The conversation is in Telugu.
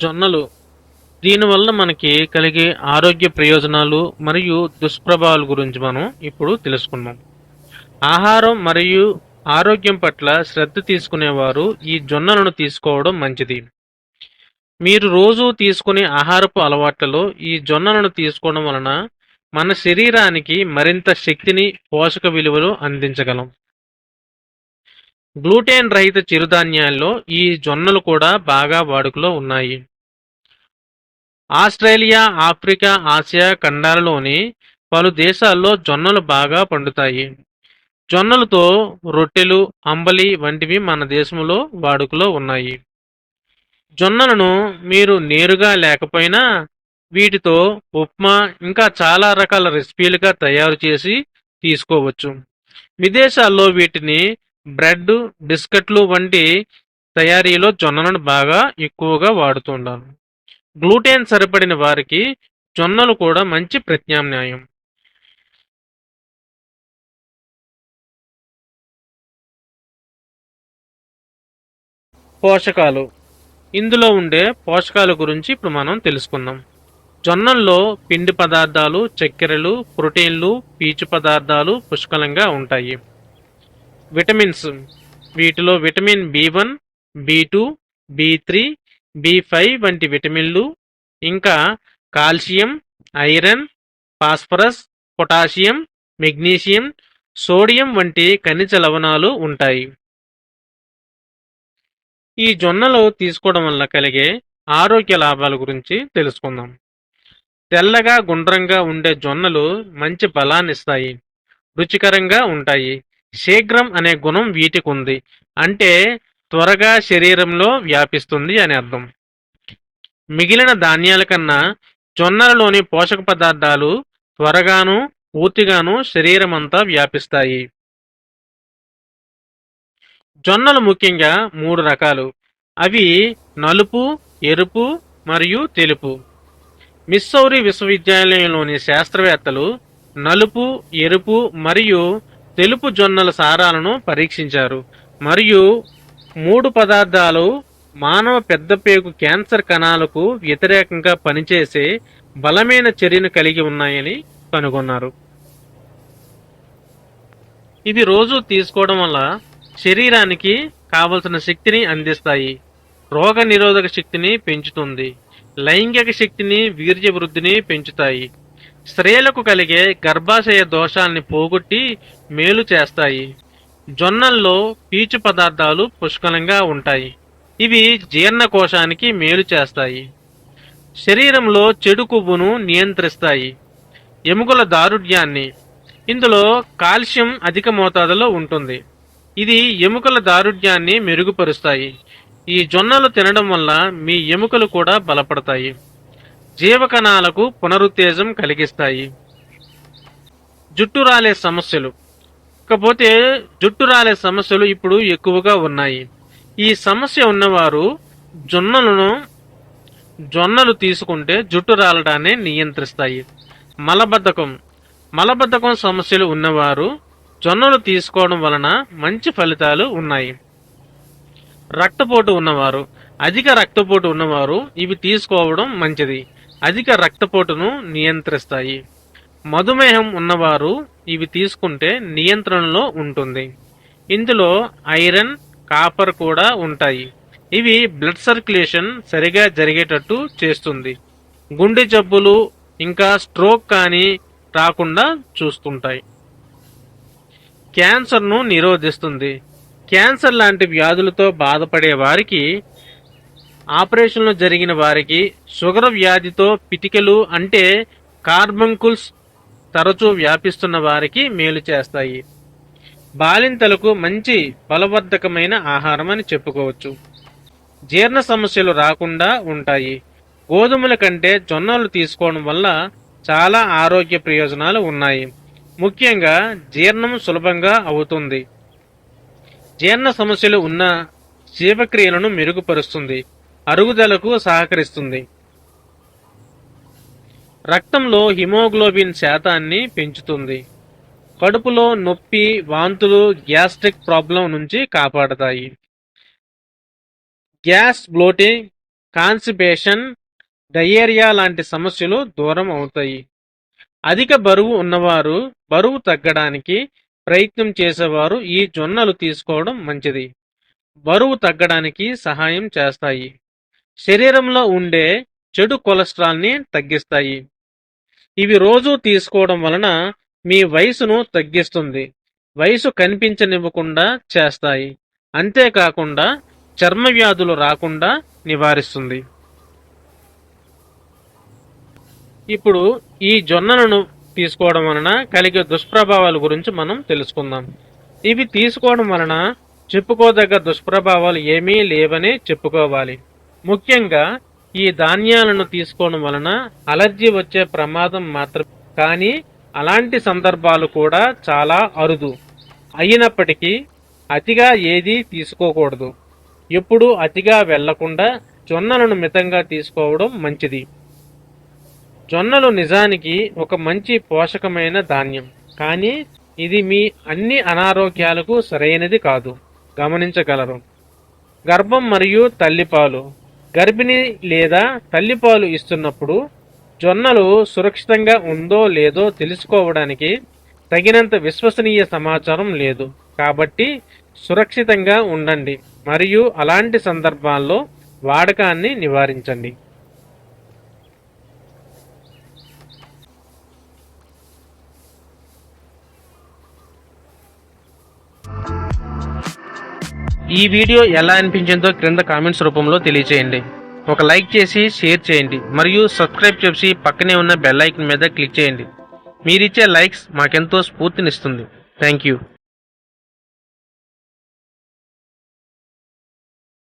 జొన్నలు. దీనివల్ల మనకి కలిగే ఆరోగ్య ప్రయోజనాలు మరియు దుష్ప్రభావాల గురించి మనం ఇప్పుడు తెలుసుకుందాం. ఆహారం మరియు ఆరోగ్యం పట్ల శ్రద్ధ తీసుకునేవారు ఈ జొన్నలను తీసుకోవడం మంచిది. మీరు రోజు తీసుకునే ఆహారపు అలవాట్లలో ఈ జొన్నలను తీసుకోవడం వలన మన శరీరానికి మరింత శక్తిని పోషక విలువలు అందించగలం. గ్లూటెన్ రహిత చిరుధాన్యాల్లో ఈ జొన్నలు కూడా బాగా వాడుకలో ఉన్నాయి. ఆస్ట్రేలియా ఆఫ్రికా ఆసియా ఖండాలలోని పలు దేశాల్లో జొన్నలు బాగా పండుతాయి. జొన్నలతో రొట్టెలు అంబలి వంటివి మన దేశంలో వాడుకలో ఉన్నాయి. జొన్నలను మీరు నేరుగా లేకపోయినా వీటితో ఉప్మా ఇంకా చాలా రకాల రెసిపీలుగా తయారు చేసి తీసుకోవచ్చు. విదేశాల్లో వీటిని బ్రెడ్ బిస్కెట్లు వంటి తయారీలో జొన్నలను బాగా ఎక్కువగా వాడుతుంటారు గ్లూటెన్ సరిపడిన వారికి జొన్నలు కూడా మంచి ప్రత్యామ్నాయం. పోషకాలు. ఇందులో ఉండే పోషకాల గురించి ఇప్పుడు మనం తెలుసుకుందాం. జొన్నల్లో పిండి పదార్థాలు చక్కెరలు ప్రోటీన్లు పీచు పదార్థాలు పుష్కలంగా ఉంటాయి. విటమిన్స్ వీటిలో vitamin B one B two B three B five వంటి విటమిన్లు ఇంకా calcium iron phosphorus potassium magnesium sodium వంటి ఖనిజ లవణాలు ఉంటాయి. ఈ జొన్నలు తీసుకోవడం వల్ల కలిగే ఆరోగ్య లాభాల గురించి తెలుసుకుందాం. తెల్లగా గుండ్రంగా ఉండే జొన్నలు మంచి బలాన్ని ఇస్తాయి రుచికరంగా ఉంటాయి. శీఘ్రం అనే గుణం వీటికి ఉంది అంటే త్వరగా శరీరంలో వ్యాపిస్తుంది అని అర్థం. మిగిలిన ధాన్యాల కన్నా జొన్నలలోని పోషక పదార్థాలు త్వరగాను పూర్తిగాను శరీరం అంతా వ్యాపిస్తాయి. జొన్నలు ముఖ్యంగా మూడు రకాలు. అవి నలుపు ఎరుపు మరియు తెలుపు. మిస్సౌరి విశ్వవిద్యాలయంలోని శాస్త్రవేత్తలు నలుపు ఎరుపు మరియు తెలుపు జొన్నల సారాలను పరీక్షించారు. మరియు మూడు పదార్థాలు మానవ పెద్దపేగు క్యాన్సర్ కణాలకు వ్యతిరేకంగా పనిచేసే బలమైన చర్యను కలిగి ఉన్నాయని కనుగొన్నారు. ఇవి రోజు తీసుకోవడం వల్ల శరీరానికి కావలసిన శక్తిని అందిస్తాయి. రోగ నిరోధక శక్తిని పెంచుతుంది. లైంగిక శక్తిని వీర్య వృద్ధిని పెంచుతాయి. స్త్రీలకు కలిగే గర్భాశయ దోషాల్ని పోగొట్టి మేలు చేస్తాయి. జొన్నల్లో పీచు పదార్థాలు పుష్కలంగా ఉంటాయి. ఇవి జీర్ణకోశానికి మేలు చేస్తాయి. శరీరంలో చెడు కొవ్వును నియంత్రిస్తాయి. ఎముకల దారుఢ్యాన్ని. ఇందులో కాల్షియం అధిక మోతాదులో ఉంటుంది. ఇది ఎముకల దారుఢ్యాన్ని మెరుగుపరుస్తాయి. ఈ జొన్నలు తినడం వల్ల మీ ఎముకలు కూడా బలపడతాయి. జీవకణాలకు పునరుత్తేజం కలిగిస్తాయి. జుట్టు రాలే సమస్యలు. ఇకపోతే జుట్టు రాలే సమస్యలు ఇప్పుడు ఎక్కువగా ఉన్నాయి. ఈ సమస్య ఉన్నవారు జొన్నలను జొన్నలు తీసుకుంటే జుట్టు రాలడాన్ని నియంత్రిస్తాయి. మలబద్ధకం. మలబద్ధకం సమస్యలు ఉన్నవారు జొన్నలు తీసుకోవడం వలన మంచి ఫలితాలు ఉన్నాయి. రక్తపోటు ఉన్నవారు. అధిక రక్తపోటు ఉన్నవారు ఇవి తీసుకోవడం మంచిది. అధిక రక్తపోటును నియంత్రిస్తాయి. మధుమేహం ఉన్నవారు ఇవి తీసుకుంటే నియంత్రణలో ఉంటుంది. ఇందులో ఐరన్ కాపర్ కూడా ఉంటాయి. ఇవి బ్లడ్ సర్క్యులేషన్ సరిగా జరిగేటట్టు చేస్తుంది. గుండె జబ్బులు ఇంకా స్ట్రోక్ కానీ రాకుండా చూస్తుంటాయి. క్యాన్సర్ను నిరోధిస్తుంది. క్యాన్సర్ లాంటి వ్యాధులతో బాధపడే వారికి ఆపరేషన్లు జరిగిన వారికి షుగర్ వ్యాధితో పిటికలు అంటే కార్బంకుల్స్ తరచూ వ్యాపిస్తున్న వారికి మేలు చేస్తాయి. బాలింతలకు మంచి బలవర్ధకమైన ఆహారం అని చెప్పుకోవచ్చు. జీర్ణ సమస్యలు రాకుండా ఉంటాయి. గోధుమల కంటే జొన్నలు తీసుకోవడం వల్ల చాలా ఆరోగ్య ప్రయోజనాలు ఉన్నాయి. ముఖ్యంగా జీర్ణం సులభంగా అవుతుంది. జీర్ణ సమస్యలు ఉన్న జీవక్రియలను మెరుగుపరుస్తుంది. అరుగుదలకు సహకరిస్తుంది. రక్తంలో హిమోగ్లోబిన్ శాతాన్ని పెంచుతుంది. కడుపులో నొప్పి వాంతులు గ్యాస్ట్రిక్ ప్రాబ్లం నుంచి కాపాడతాయి. గ్యాస్ బ్లోటింగ్ కాన్సిపేషన్ డయేరియా లాంటి సమస్యలు దూరం అవుతాయి. అధిక బరువు ఉన్నవారు బరువు తగ్గడానికి ప్రయత్నం చేసేవారు ఈ జొన్నలు తీసుకోవడం మంచిది. బరువు తగ్గడానికి సహాయం చేస్తాయి. శరీరంలో ఉండే చెడు కొలెస్ట్రాల్ని తగ్గిస్తాయి. ఇవి రోజు తీసుకోవడం వలన మీ వయసును తగ్గిస్తుంది. వయసు కనిపించనివ్వకుండా చేస్తాయి. అంతేకాకుండా చర్మ వ్యాధులు రాకుండా నివారిస్తుంది. ఇప్పుడు ఈ జొన్నలను తీసుకోవడం వలన కలిగే దుష్ప్రభావాల గురించి మనం తెలుసుకుందాం. ఇవి తీసుకోవడం వలన చెప్పుకోదగ్గ దుష్ప్రభావాలు ఏమీ లేవని చెప్పుకోవాలి. ముఖ్యంగా ఈ ధాన్యాలను తీసుకోవడం వలన అలర్జీ వచ్చే ప్రమాదం మాత్రం కానీ అలాంటి సందర్భాలు కూడా చాలా అరుదు. అయినప్పటికీ అతిగా ఏదీ తీసుకోకూడదు. ఎప్పుడు అతిగా వెళ్ళకుండా జొన్నలను మితంగా తీసుకోవడం మంచిది. జొన్నలు నిజానికి ఒక మంచి పోషకమైన ధాన్యం. కానీ ఇది మీ అన్ని అనారోగ్యాలకు సరైనది కాదు. గమనించగలరు. గర్భం మరియు తల్లిపాలు. గర్భిణి లేదా తల్లిపాలు ఇస్తున్నప్పుడు జొన్నలు సురక్షితంగా ఉందో లేదో తెలుసుకోవడానికి తగినంత విశ్వసనీయ సమాచారం లేదు. కాబట్టి సురక్షితంగా ఉండండి. మరియు అలాంటి సందర్భాల్లో వాడకాన్ని నివారించండి. ఈ వీడియో ఎలా అనిపించిందో క్రింద కామెంట్స్ రూపంలో తెలియచేయండి. ఒక లైక్ చేసి షేర్ చేయండి. మరియు సబ్స్క్రైబ్ చేసి పక్కనే ఉన్న బెల్ ఐకన్ మీద క్లిక్ చేయండి. మీరిచ్చే లైక్స్ మాకెంతో స్ఫూర్తినిస్తుంది. Thank you.